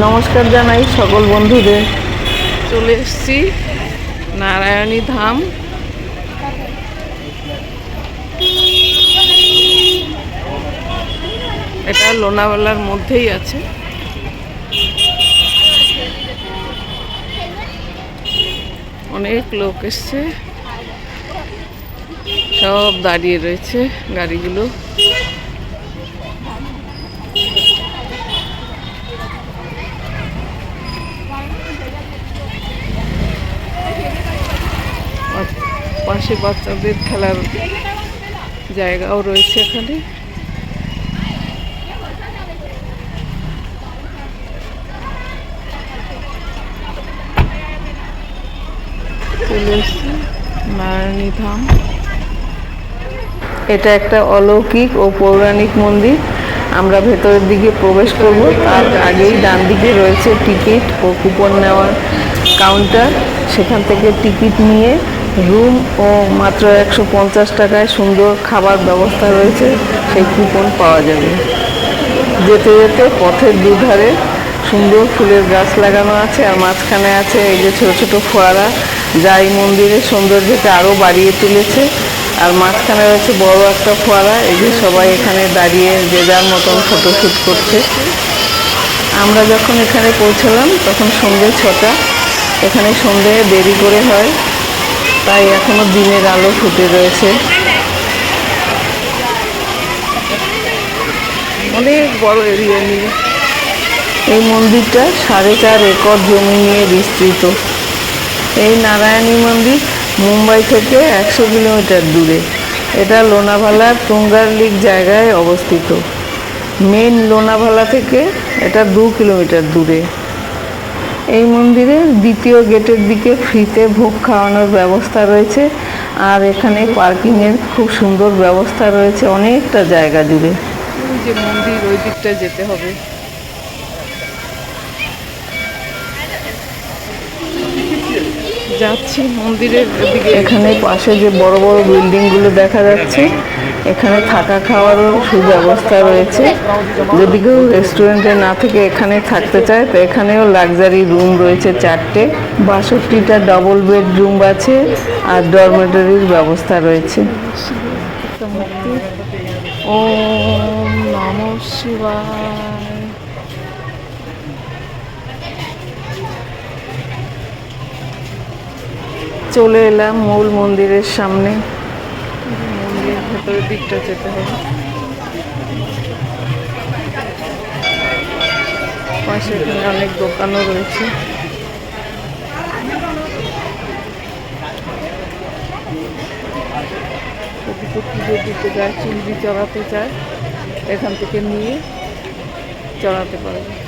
নমস্কার জানাই সকল বন্ধুদের। চলে এসেছি নারায়ণী ধাম। এটা লোনাওয়ালার মধ্যেই আছে। অনেক লোক এসছে। সব দাঁড়িয়ে রয়েছে গাড়িগুলো। পাশে বাচ্চাদের খেলার জায়গাও রয়েছে এখানে। চলে এসছি নারায়ণী ধাম এটা একটা অলৌকিক ও পৌরাণিক মন্দির। আমরা ভেতরের দিকে প্রবেশ করব। তার আগেই ডান দিকে রয়েছে টিকিট ও কুপন নেওয়ার কাউন্টার সেখান থেকে টিকিট নিয়ে রুম ও মাত্র একশো পঞ্চাশ টাকায় সুন্দর খাবার ব্যবস্থা রয়েছে, সেই কুপন পাওয়া যাবে। যেতে যেতে পথের দুধারে সুন্দর ফুলের গাছ লাগানো আছে, আর মাঝখানে আছে এই যে ছোট ছোট ফোয়ারা, যা এই মন্দিরের সৌন্দর্যকে আরও বাড়িয়ে তুলেছে। আর মাঝখানে রয়েছে বড় একটা ফোয়ারা, এই যে সবাই এখানে দাঁড়িয়ে যে যার মতন ফটোশ্যুট করছে। আমরা যখন এখানে পৌঁছলাম, তখন সন্ধ্যে ছটা এখানে সন্ধে দেরি করে হয় তাই এখনও দিনের আলো ফুটে রয়েছে। অনেক বড় এরিয়া নিয়ে। এই মন্দিরটা সাড়ে চার একর জমি নিয়ে বিস্তৃত। এই নারায়ণী মন্দির মুম্বাই থেকে একশো কিলোমিটার দূরে। এটা লোনাভালার তুঙ্গারলিক জায়গায় অবস্থিত। মেন লোনাভালা থেকে এটা দু কিলোমিটার দূরে। এই মন্দিরের দ্বিতীয় গেটের দিকে ফ্রিতে ভোগ খাওয়ানোর ব্যবস্থা রয়েছে। আর এখানে পার্কিংয়ের খুব সুন্দর ব্যবস্থা রয়েছে অনেকটা জায়গা জুড়ে। যে মন্দির, ওই দিকটা যেতে হবে। যাচ্ছি মন্দিরের দিকে। এখানে পাশে যে বড় বড় বিল্ডিংগুলো দেখা যাচ্ছে এখানে থাকা খাওয়ারও সুব্যবস্থা রয়েছে। যদি কেউ রেস্টুরেন্টে না থেকে এখানে থাকতে চায় তো এখানেও লাক্সারি রুম রয়েছে চারটে। বাষট্টিটা ডবল বেডরুম আছে আর ডরমেটরির ব্যবস্থা রয়েছে। ও নম শিবায়। চলে এলাম মূল মন্দিরের সামনে। মন্দিরের ভেতরের দিকটা যেতে হবে। পাশে এখানে অনেক দোকানও রয়েছে। পুজো দিতে যায় চুন্ডি চড়াতে চায় এখান থেকে নিয়ে চড়াতে পারবে।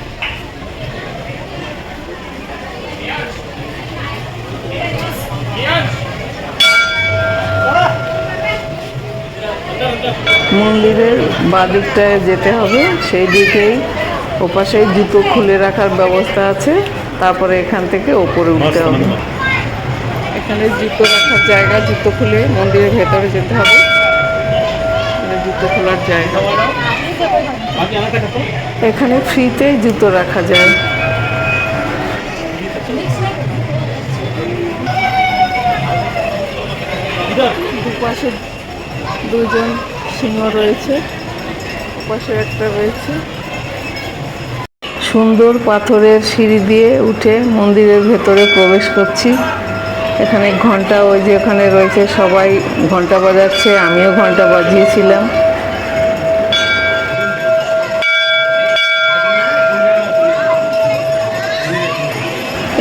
মন্দিরের বাদিকটায় যেতে হবে, সেই দিকেই ওপাশেই জুতো খুলে রাখার ব্যবস্থা আছে, তারপরে এখান থেকে ওপরে উঠতে হবে। এখানে জুতো রাখার জায়গা, জুতো খুলে মন্দিরের ভেতরে যেতে হবে। জুতো খোলার জায়গা। এখানে ফ্রিতেই জুতো রাখা যায়। দুপাশে দুজন সিংহ রয়েছে, পাশে একটা রয়েছে। সুন্দর পাথরের সিঁড়ি দিয়ে উঠে মন্দিরের ভেতরে প্রবেশ করছি। এখানে ঘণ্টা ওই যে ওখানে রয়েছে, সবাই ঘণ্টা বাজাচ্ছে, আমিও ঘণ্টা বাজিয়েছিলাম।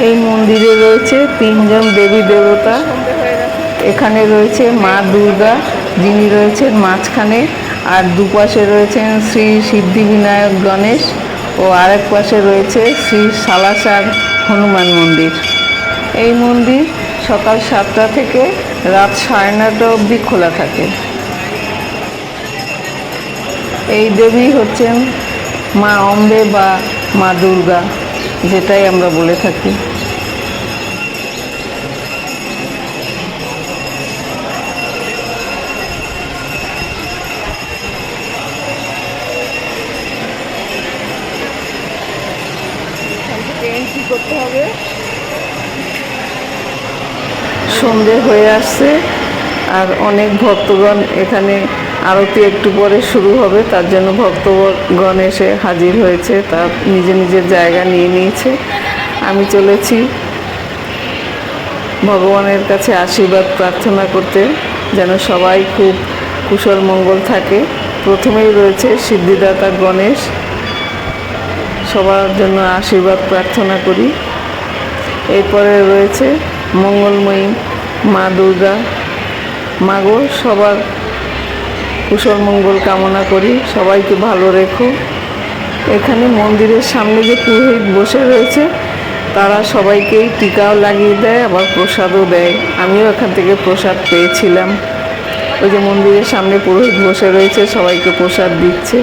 এই মন্দিরে রয়েছে তিনজন দেবী দেবতা। এখানে রয়েছে মা দুর্গা, যিনি রয়েছেন মাঝখানে, আর দুপাশে রয়েছেন শ্রী সিদ্ধিবিনায়ক গণেশ, ও আরেক পাশে রয়েছে শ্রী সালাসার হনুমান মন্দির। এই মন্দির সকাল সাতটা থেকে রাত সাড়ে নটা অবধি খোলা থাকে। এই দেবী হচ্ছেন মা অম্বে বা মা দুর্গা, যেটাই আমরা বলে থাকি এন্ট্রি করতে হবে সন্ধে হয়ে আসছে আর অনেক ভক্তগণ এখানে আরতি একটু পরে শুরু হবে, তার জন্য ভক্তগণ এসে হাজির হয়েছে তার নিজে নিজের জায়গা নিয়ে নিয়েছে। আমি চলেছি ভগবানের কাছে আশীর্বাদ প্রার্থনা করতে, যেন সবাই খুব কুশল মঙ্গল থাকে। প্রথমেই রয়েছে সিদ্ধিদাতা গণেশ, সবার জন্য আশীর্বাদ প্রার্থনা করি। এরপরে রয়েছে মঙ্গলময়ী, মা দুর্গা, মাগো, সবার কুশল মঙ্গল কামনা করি, সবাইকে ভালো রেখো। এখানে মন্দিরের সামনে যে পুরোহিত বসে রয়েছে, তারা সবাইকেই টিকাও লাগিয়ে দেয়, আবার প্রসাদও দেয়। আমিও এখান থেকে প্রসাদ পেয়েছিলাম। ওই যে মন্দিরের সামনে পুরোহিত বসে রয়েছে, সবাইকে প্রসাদ দিচ্ছে।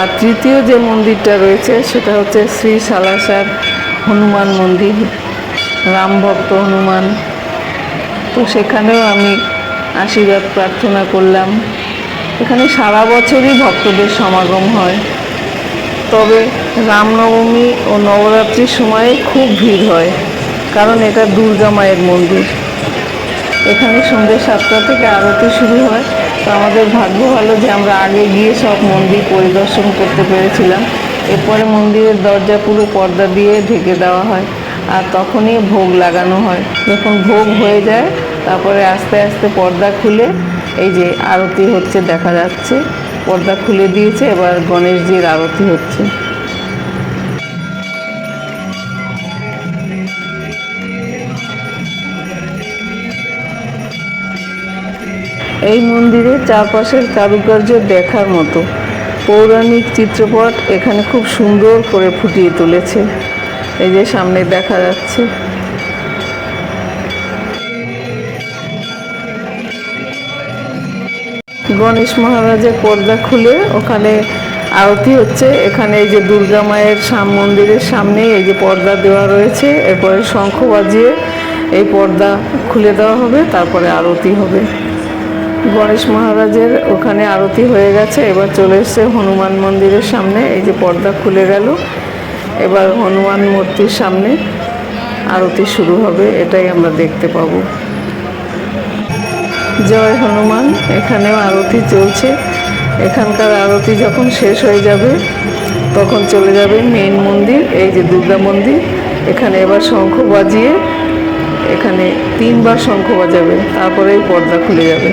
আর তৃতীয় যে মন্দিরটা রয়েছে, সেটা হচ্ছে শ্রী সালাসার হনুমান মন্দির। রাম ভক্ত হনুমান। তো সেখানেও আমি আশীর্বাদ প্রার্থনা করলাম। এখানে সারা বছরই ভক্তদের সমাগম হয়। তবে রামনবমী ও নবরাত্রির সময়ে খুব ভিড় হয়, কারণ এটা দুর্গা মায়ের মন্দির। এখানে সন্ধ্যে সাতটা থেকে আরতি শুরু হয়। তো আমাদের ভাগ্য ভালো যে আমরা আগে গিয়ে সব মন্দির পরিদর্শন করতে পেরেছিলাম। এরপরে মন্দিরের দরজা পুরো পর্দা দিয়ে ঢেকে দেওয়া হয়। আর তখনই ভোগ লাগানো হয়। যখন ভোগ হয়ে যায়, তারপরে আস্তে আস্তে পর্দা খুলে, এই যে আরতি হচ্ছে দেখা যাচ্ছে। পর্দা খুলে দিয়েছে, এবার গণেশজির আরতি হচ্ছে। এই মন্দিরের চারপাশের কারুকার্য দেখার মতো। পৌরাণিক চিত্রপট এখানে খুব সুন্দর করে ফুটিয়ে তুলেছে। এই যে সামনে দেখা যাচ্ছে। গণেশ মহারাজের পর্দা খুলে ওখানে আরতি হচ্ছে। এখানে এই যে দুর্গা মায়ের সাম মন্দিরের সামনেই এই যে পর্দা দেওয়া রয়েছে। এরপরে শঙ্খ বাজিয়ে এই পর্দা খুলে দেওয়া হবে, তারপরে আরতি হবে। গণেশ মহারাজের ওখানে আরতি হয়ে গেছে। এবার চলে এসছে হনুমান মন্দিরের সামনে। এই যে পর্দা খুলে গেল। এবার হনুমান মূর্তির সামনে আরতি শুরু হবে, এটাই আমরা দেখতে পাবো। জয় হনুমান, এখানেও আরতি চলছে। এখানকার আরতি যখন শেষ হয়ে যাবে, তখন চলে যাবে মেন মন্দির, এই যে দুর্গা মন্দির। এখানে এবার শঙ্খ বাজিয়ে এখানে তিনবার শঙ্খ বাজাবে, তারপরেই পর্দা খুলে যাবে।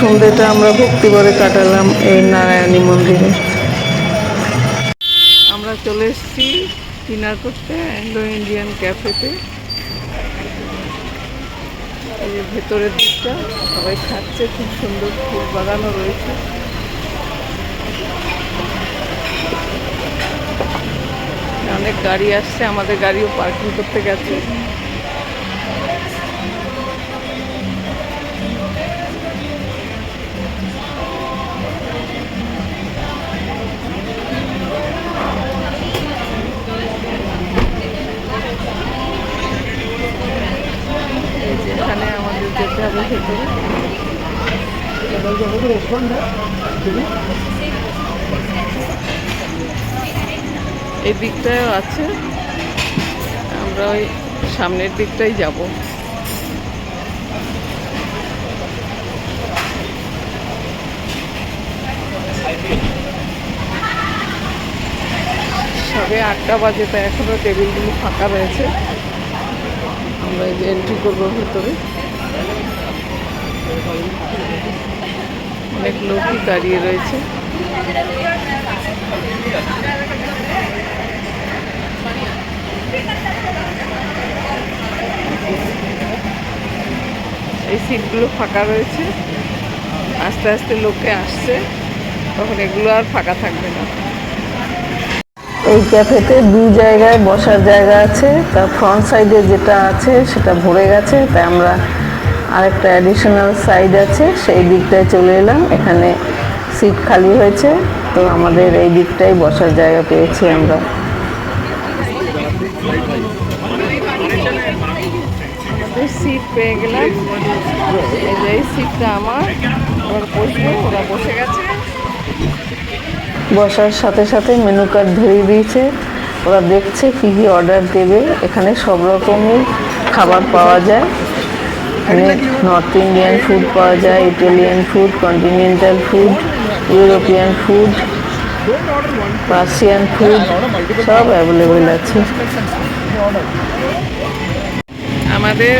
সন্ধ্যেটা আমরা ভক্তি করে কাটালাম এই নারায়ণী মন্দিরে। আমরা চলে এসেছি ডিনার করতে অ্যান্ডো ইন্ডিয়ান ক্যাফেতে। এই যে ভেতরের দিকটা, সবাই খাচ্ছে, খুব সুন্দর ফুল বাগানও রয়েছে। অনেক গাড়ি আসছে, আমাদের গাড়িও পার্কিং করতে গেছে। এই দিকটাও আছে। আমরা ওই সামনের দিকটাই যাব। সবে আটটা বাজে, তাই এখনও টেবিলগুলো ফাঁকা রয়েছে। আমরা এন্ট্রি করব ভেতরে। অনেক লোকই দাঁড়িয়ে রয়েছে। এই সিটগুলো ফাঁকা রয়েছে। আস্তে আস্তে লোকে আসছে, তখন এগুলো আর ফাঁকা থাকবে না। এই ক্যাফেতে দু জায়গায় বসার জায়গা আছে তার ফ্রন্ট সাইডে যেটা আছে সেটা ভরে গেছে, তাই আমরা আরেকটা অ্যাডিশনাল সাইড আছে সেই দিকটায় চলে এলাম। এখানে সিট খালি হয়েছে তো আমাদের এই দিকটাই বসার জায়গা পেয়েছি আমরা। সিট পেয়ে গেলাম। এই সিটটা আমার। ওরা বসবো ওরা বসে গেছে। বসার সাথে সাথে মেনু কার্ড ধরিয়ে দিয়েছে। ওরা দেখছে কী কী অর্ডার দেবে। এখানে সব রকমের খাবার পাওয়া যায়। এখানে নর্থ ইন্ডিয়ান ফুড পাওয়া যায় Italian food continental food European food Persian food সব অ্যাভেলেবেল আছে। আমাদের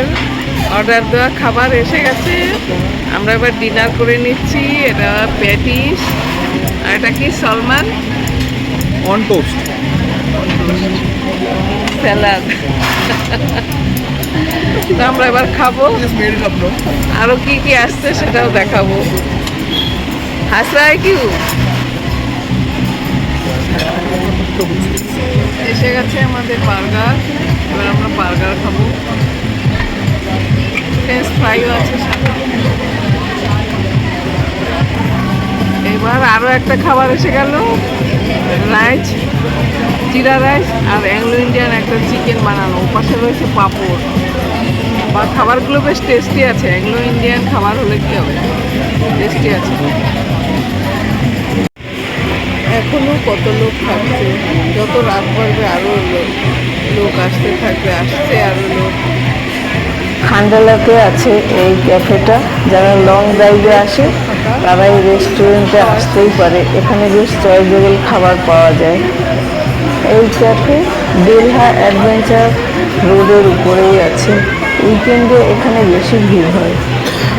অর্ডার দেওয়া খাবার এসে গেছে। আমরা এবার ডিনার করে নিচ্ছি। এটা প্যাটিস আর এটা কি সলমান on toast. স্যালাড তো আমরা এবার খাব। Just made it আরও কি কি আসছে সেটাও দেখাবো। হাসরায় কি এসে গেছে আমাদের বার্গার। এবার আমরা বার্গার খাব। ফ্রেঞ্চ ফ্রাইও আছে এবার আরও একটা খাবার এসে গেল। রাইস জিরা রাইস আর অ্যাংলো ইন্ডিয়ান একটা চিকেন বানানো। ওপাশে রয়েছে পাঁপড়। বা খাবারগুলো বেশ টেস্টি আছে। অ্যাংলো ইন্ডিয়ান খাবার হলে কি হবে? টেস্টি আছে। এখনও কত লোক থাকছে? যত রাত বাড়বে আরও লোক। লোক আসতে থাকবে, আসছে আরও লোক। খান্ডালাতে আছে এই ক্যাফেটা। যারা লং ড্রাইভে আসে, তারা এই রেস্টুরেন্টে আসতেই পারে। এখানে বেশ চয়েসেবল খাবার পাওয়া যায়। এই ক্যাফে বেলহা অ্যাডভেঞ্চার রোডের উপরেই আছে। উইকেন্ডে এখানে বেশি ভিড় হয়।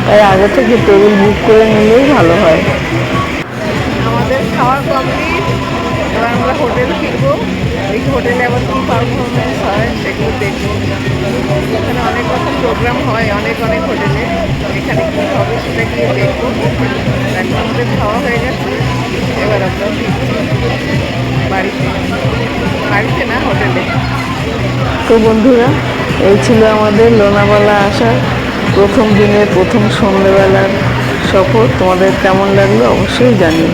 তাই আগে থেকে টেবিল বুক করে নিলেই ভালো হয়। আমাদের খাওয়ার কমপ্লিট। এবার আমরা হোটেল ফিরবো। এই হোটেলে আবার কী পারফরমেন্স হয় সেগুলো দেখব। প্রোগ্রাম হয় অনেক অনেক হোটেলে। এখানে কী হবে সেটা গিয়ে দেখব। এখন আমাদের খাওয়া হয়ে গেছে। এবার আমরা বাড়িতে বাড়িতে না, হোটেলে। তো বন্ধুরা, এই ছিল আমাদের লোনাবালা আসার প্রথম দিনের, প্রথম সন্ধ্যেবেলার সফর। তোমাদের কেমন লাগল অবশ্যই জানিও।